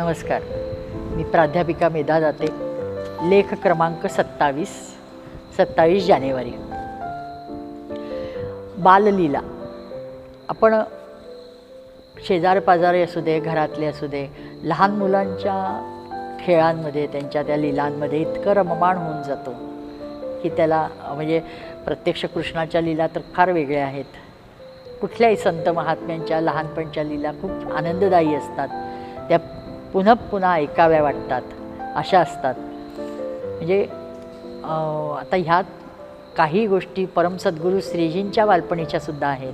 नमस्कार. मी प्राध्यापिका मेधा जाते लेख क्रमांक सत्तावीस सत्तावीस जानेवारी. बाललीला. आपण शेजारपाजारी असू दे घरातले असू दे लहान मुलांच्या खेळांमध्ये त्यांच्या त्या लीलांमध्ये इतकं रममाण होऊन जातो की त्याला म्हणजे प्रत्यक्ष कृष्णाच्या लीला तर फार वेगळ्या आहेत. कुठल्याही संत महात्म्यांच्या लहानपणच्या लीला खूप आनंददायी असतात. त्या पुन्हा पुन्हा ऐकाव्या वाटतात. अशा असतात. म्हणजे आता ह्यात काही गोष्टी परमसद्गुरू श्रीजींच्या बालपणीच्या सुद्धा आहेत.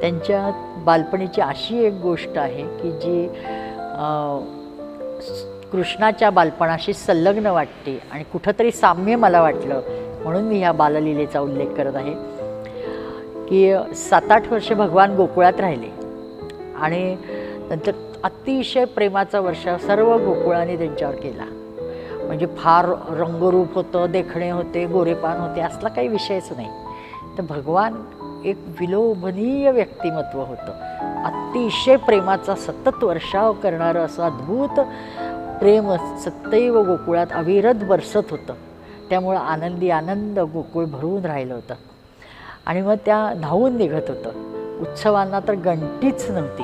त्यांच्या बालपणीची अशी एक गोष्ट आहे की जी कृष्णाच्या बालपणाशी संलग्न वाटते आणि कुठंतरी साम्य मला वाटलं म्हणून मी ह्या बाललीलेचा उल्लेख करत आहे. की सात आठ वर्ष भगवान गोकुळात राहिले आणि नंतर अतिशय प्रेमाचा वर्षा सर्व गोकुळाने त्यांच्यावर केला. म्हणजे फार रंगरूप होतं देखणे होते गोरेपान होते असला काही विषयच नाही. तर भगवान एक विलोभनीय व्यक्तिमत्व होतं. अतिशय प्रेमाचा सतत वर्षाव करणारं असं अद्भुत प्रेम सत्तैव गोकुळात अविरत बरसत होतं. त्यामुळं आनंदी आनंद गोकुळ भरून राहिलं होतं. आणि मग त्या धावून निघत होतं. उत्सवांना तर गणतीच नव्हती.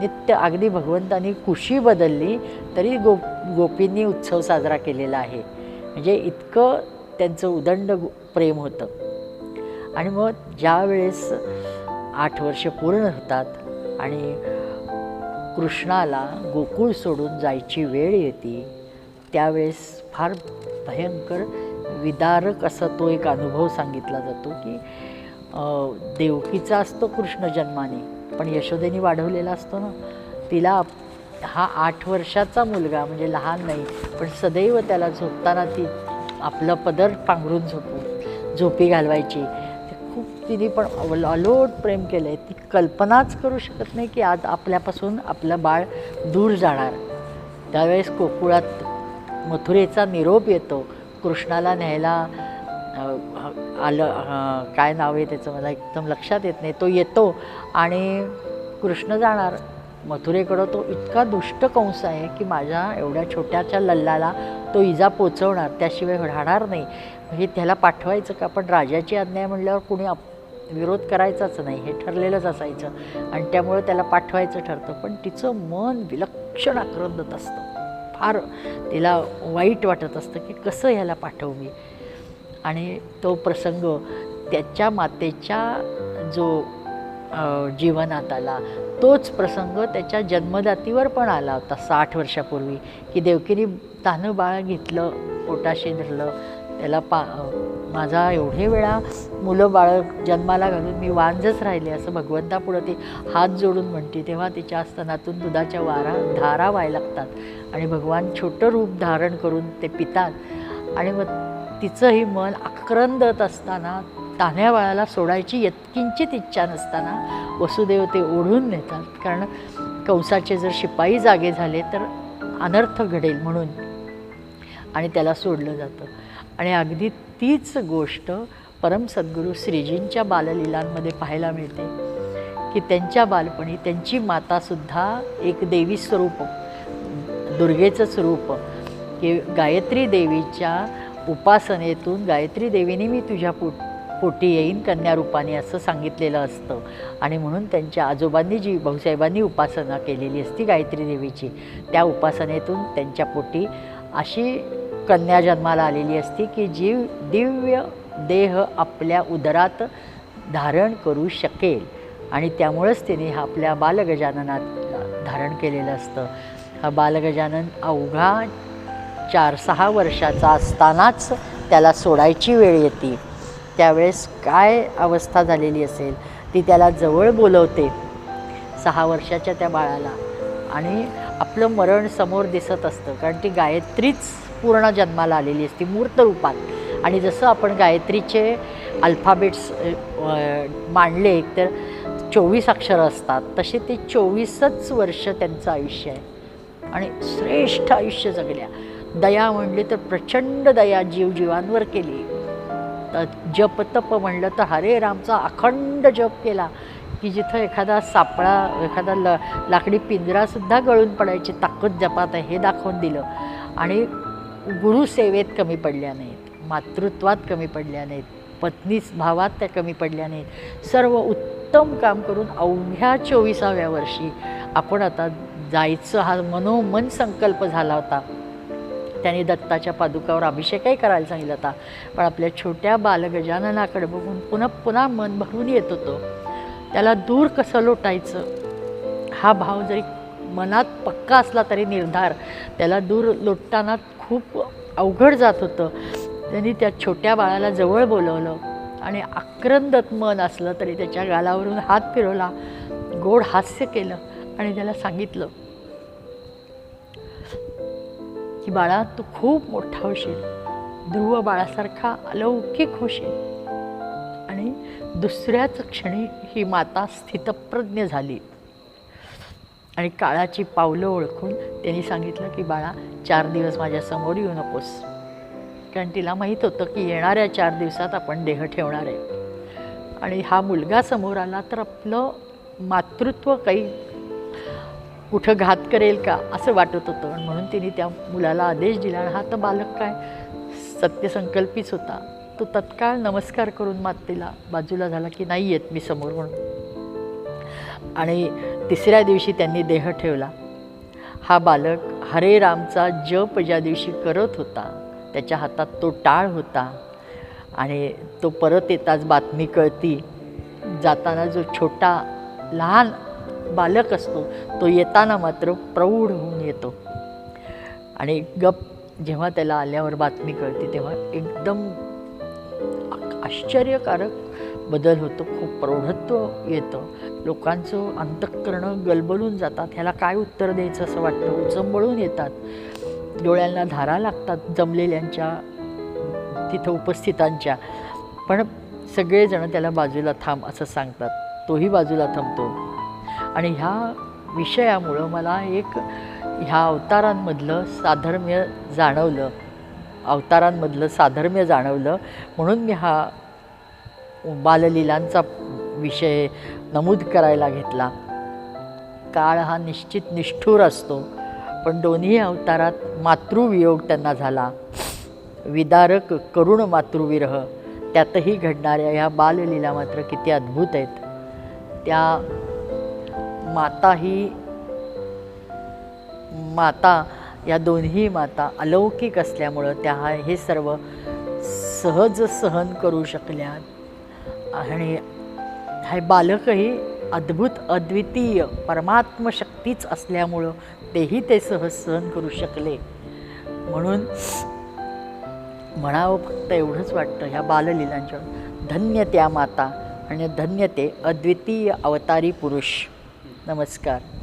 नित्य अगदी भगवंतांनी कुशी बदलली तरी गो गोपींनी उत्सव साजरा केलेला आहे. म्हणजे इतकं त्यांचं उदंड गो- प्रेम होतं. आणि मग ज्या वेळेस आठ वर्ष पूर्ण होतात आणि कृष्णाला गोकुळ सोडून जायची वेळ येते त्यावेळेस फार भयंकर विदारक असा तो एक अनुभव सांगितला जातो की देवकीचा असतो कृष्ण जन्माने. पण यशोदेनी वाढवलेला असतो ना तिला हा आठ वर्षाचा मुलगा म्हणजे लहान नाही पण सदैव त्याला झोपताना ती आपलं पदर पांघरून झोपू झोपी घालवायची. खूप तिने पण अलोट प्रेम केलं आहे ती कल्पनाच करू शकत नाही की आज आपल्यापासून आपलं बाळ दूर जाणार. त्यावेळेस कोकुळात मथुरेचा निरोप येतो. कृष्णाला न्यायला आलं काय नाव आहे त्याचं मला एकदम लक्षात येत नाही. तो येतो आणि कृष्ण जाणार. मथुरेकडं तो इतका दुष्ट कंस आहे की माझ्या एवढ्या छोट्याच्या लल्लाला तो इजा पोचवणार. त्याशिवाय राहणार नाही. म्हणजे त्याला पाठवायचं का? पण राजाची आज्ञा म्हणल्यावर कुणी आप विरोध करायचाच नाही. हे ठरलेलंच असायचं. आणि त्यामुळं त्याला पाठवायचं ठरतं. पण तिचं मन विलक्षण आक्रंदत असतं. फार तिला वाईट वाटत असतं की कसं ह्याला पाठवू मी? आणि तो प्रसंग त्याच्या मातेच्या जो जीवनात आला तोच प्रसंग त्याच्या जन्मदातीवर पण आला होता साठ वर्षापूर्वी की देवकिरी तानं बाळ घेतलं पोटाशी धरलं त्याला पा माझा एवढे वेळा मुलं बाळं जन्माला घालून मी वांजच राहिले असं भगवंतापुढं ती हात जोडून म्हणते तेव्हा तिच्या स्तनातून दुधाच्या वारा धारा व्हायला लागतात. आणि भगवान छोटं रूप धारण करून ते पितात. आणि मग तिचंही मन आक्रंदत असताना तान्ह्या बाळाला सोडायची यत्किंचित इच्छा नसताना वसुदेव ते ओढून नेतात. कारण कंसाचे जर शिपाई जागे झाले तर अनर्थ घडेल म्हणून. आणि त्याला सोडलं जातं. आणि अगदी तीच गोष्ट परम सद्गुरू श्रीजींच्या बाललीलांमध्ये पाहायला मिळते. की त्यांच्या बालपणी त्यांची मातासुद्धा एक देवी स्वरूप दुर्गेचं स्वरूप की गायत्री देवीच्या उपासनेतून गायत्री देवीने मी तुझ्या पोट पोटी येईन कन्या रूपाने असं सांगितलेलं असतं. आणि म्हणून त्यांच्या आजोबांनी जी भाऊसाहेबांनी उपासना केलेली असती गायत्री देवीची त्या उपासनेतून त्यांच्या पोटी अशी कन्या जन्माला आलेली असती की जी दिव्य देह आपल्या उदरात धारण करू शकेल. आणि त्यामुळंच तिने हा आपल्या बालगजाननात धारण केलेलं असतं. हा बालगजानन अवघा चार सहा वर्षाचा असतानाच त्याला सोडायची वेळ येते. त्यावेळेस काय अवस्था झालेली असेल ती त्याला जवळ बोलवते. सहा वर्षाच्या त्या बाळाला. आणि आपलं मरण समोर दिसत असतं कारण ती गायत्रीच पूर्ण जन्माला आलेली असते मूर्त रूपात. आणि जसं आपण गायत्रीचे अल्फाबेट्स मांडले तर चोवीस अक्षरं असतात. तसे ते चोवीसच वर्ष त्यांचं आयुष्य आहे. आणि श्रेष्ठ आयुष्य जगल्या. दया म्हणली तर प्रचंड दया जीवजीवांवर केली. तर जप तप म्हणलं तर हरे रामचा अखंड जप केला. की जिथं एखादा सापळा एखादा ल लाकडी पिंजरासुद्धा गळून पडायची ताकद जपात आहे हे दाखवून दिलं. आणि गुरुसेवेत कमी पडल्या नाहीत मातृत्वात कमी पडल्या नाहीत पत्नीस भावात त्या कमी पडल्या नाहीत. सर्व उत्तम काम करून अवघ्या चोवीसाव्या वर्षी आपण आता जायचं हा मनोमन संकल्प झाला होता. त्यांनी दत्ताच्या पादुकावर अभिषेकही करायला सांगितलं होता. पण आपल्या छोट्या बालगजाननाकडे बघून पुन्हा पुन्हा मन भरून येत होतं. त्याला दूर कसं लोटायचं? हा भाव जरी मनात पक्का असला तरी निर्धार. त्याला दूर लोटताना खूप अवघड जात होतं. त्यांनी त्या छोट्या बाळाला जवळ बोलवलं आणि आक्रंदत मन असलं तरी त्याच्या गालावरून हात फिरवला गोड हास्य केलं आणि त्याला सांगितलं की बाळा तू खूप मोठा होशील. ध्रुव बाळासारखा अलौकिक होशील. आणि दुसऱ्याच क्षणी ही माता स्थितप्रज्ञ झाली. आणि काळाची पावलं ओळखून त्यांनी सांगितलं की बाळा चार दिवस माझ्यासमोर येऊ नकोस. कारण तिला माहीत होतं की येणाऱ्या चार दिवसात आपण देह ठेवणार आहे. आणि हा मुलगा समोर आला तर आपलं मातृत्व काही कुठं घात करेल का असं वाटत होतं. आणि म्हणून तिने त्या मुलाला आदेश दिला आणि हा तर बालक काय? सत्यसंकल्पीच होता. तो तत्काळ नमस्कार करून मातेला बाजूला झाला की नाही येत मी समोर म्हणून. आणि तिसऱ्या दिवशी त्यांनी देह ठेवला. हा बालक हरे रामचा जप ज्या दिवशी करत होता त्याच्या हातात तो टाळ होता. आणि तो परत येताच बातमी कळती जाताना जो छोटा लहान बालक असतो तो येताना मात्र प्रौढ होऊन येतो. आणि गप जेव्हा त्याला आल्यावर बातमी कळते तेव्हा एकदम आश्चर्यकारक बदल होतो. खूप प्रौढत्व येतं. लोकांचं अंतःकरणं गलबलून जातात. ह्याला काय उत्तर द्यायचं असं वाटतं? उचंबळून येतात. डोळ्यांना धारा लागतात जमलेल्यांच्या तिथं उपस्थितांच्या. पण सगळेजण त्याला बाजूला थांब असं सांगतात. तोही बाजूला थांबतो. आणि ह्या विषयामुळं मला एक ह्या अवतारांमधलं साधर्म्य जाणवलं. अवतारांमधलं साधर्म्य जाणवलं. म्हणून मी हा बाललीलांचा विषय नमूद करायला घेतला. काळ हा निश्चित निष्ठूर असतो. पण दोन्ही अवतारात मातृवियोग त्यांना झाला. विदारक करुण मातृविरह. त्यातही घडणाऱ्या ह्या बाललीला मात्र किती अद्भुत आहेत. त्या माता ही माता या दोन्ही माता अलौकिक असल्यामुळं त्या हा हे सर्व सहज सहन करू शकल्या आणि हे बालकही अद्भुत अद्वितीय परमात्मशक्तीच असल्यामुळं तेही ते सहज सहन करू शकले. म्हणून म्हणावं फक्त एवढंच वाटतं ह्या बाललीलांच्या धन्य त्या माता आणि धन्य ते अद्वितीय अवतारी पुरुष. नमस्कार.